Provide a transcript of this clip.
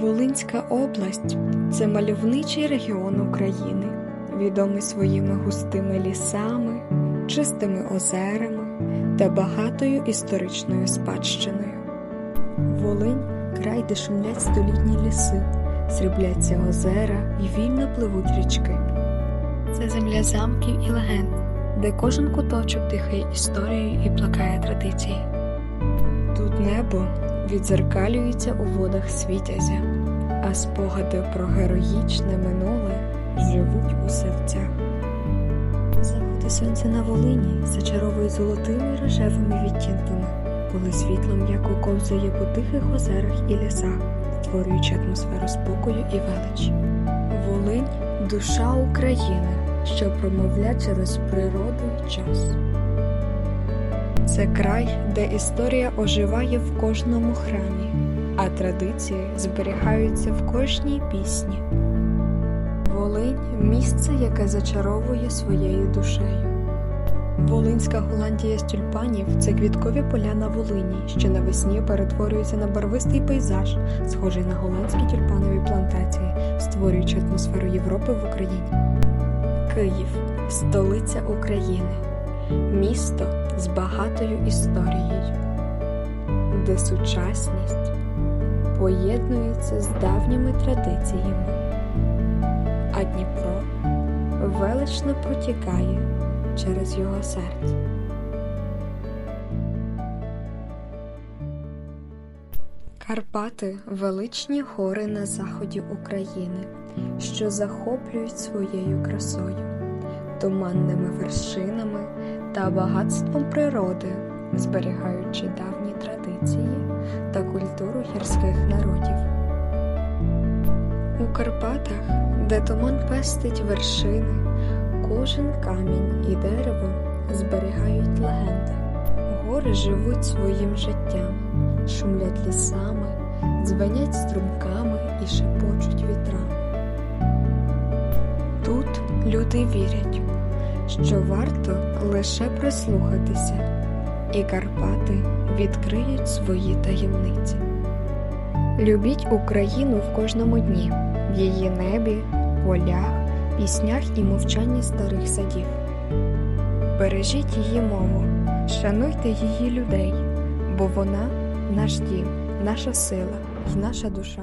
Волинська область це мальовничий регіон України, відомий своїми густими лісами, чистими озерами та багатою історичною спадщиною. Волинь край, де шумлять столітні ліси, срібляться озера і вільно пливуть річки. Це земля замків і легенд, де кожен куточок дихає історією і плакає традиції. Тут небо відзеркалюється у водах світязя, а спогади про героїчне минуле живуть у серцях. Заходи сонця на Волині зачаровує золотими рожевими відтінками, коли світло м'яко ковзає по тихих озерах і лісах, створюючи атмосферу спокою і величі. Волинь душа України, що промовля через природу час. Це край, де історія оживає в кожному храмі, а традиції зберігаються в кожній пісні. Волинь місце, яке зачаровує своєю душею. Волинська Голландія з тюльпанів це квіткові поля на Волині, що навесні перетворюються на барвистий пейзаж, схожий на голландські тюльпанові плантації, створюючи атмосферу Європи в Україні. Київ столиця України, місто з багатою історією, де сучасність поєднується з давніми традиціями, а Дніпро велично протікає через його серце. Карпати величні гори на заході України, що захоплюють своєю красою, туманними вершинами та багатством природи, зберігаючи давні традиції та культуру гірських народів. У Карпатах, де туман пестить вершини, кожен камінь і дерево зберігають легенди. Гори живуть своїм життям, шумлять лісами, дзвенять струмками і шепочуть вітрами. Люди вірять, що варто лише прислухатися, і Карпати відкриють свої таємниці. Любіть Україну в кожному дні, в її небі, полях, піснях і мовчанні старих садів. Бережіть її мову, шануйте її людей, бо вона наш дім, наша сила і наша душа.